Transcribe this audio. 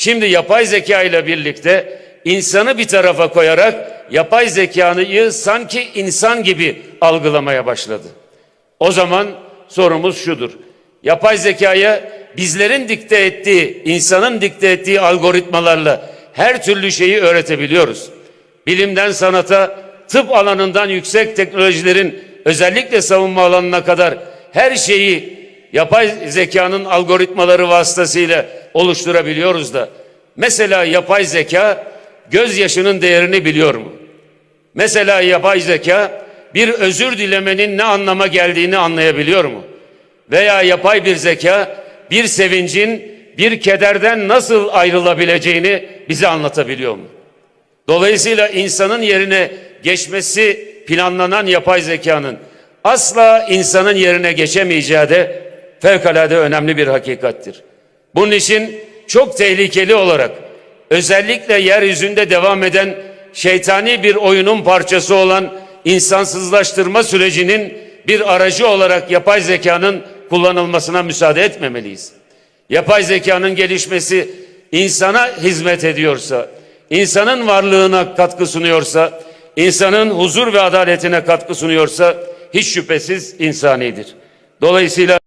Şimdi yapay zeka ile birlikte insanı bir tarafa koyarak yapay zekanıyı sanki insan gibi algılamaya başladı. O zaman sorumuz şudur. Yapay zekaya bizlerin dikte ettiği, insanın dikte ettiği algoritmalarla her türlü şeyi öğretebiliyoruz. Bilimden sanata, tıp alanından yüksek teknolojilerin özellikle savunma alanına kadar her şeyi yapay zekanın algoritmaları vasıtasıyla oluşturabiliyoruz da. Mesela yapay zeka gözyaşının değerini biliyor mu? Mesela yapay zeka bir özür dilemenin ne anlama geldiğini anlayabiliyor mu? Veya yapay bir zeka bir sevincin bir kederden nasıl ayrılabileceğini bize anlatabiliyor mu? Dolayısıyla insanın yerine geçmesi planlanan yapay zekanın asla insanın yerine geçemeyeceği de fevkalade önemli bir hakikattir. Bunun için çok tehlikeli olarak özellikle yeryüzünde devam eden şeytani bir oyunun parçası olan insansızlaştırma sürecinin bir aracı olarak yapay zekanın kullanılmasına müsaade etmemeliyiz. Yapay zekanın gelişmesi insana hizmet ediyorsa, insanın varlığına katkı sunuyorsa, insanın huzur ve adaletine katkı sunuyorsa hiç şüphesiz insanidir. Dolayısıyla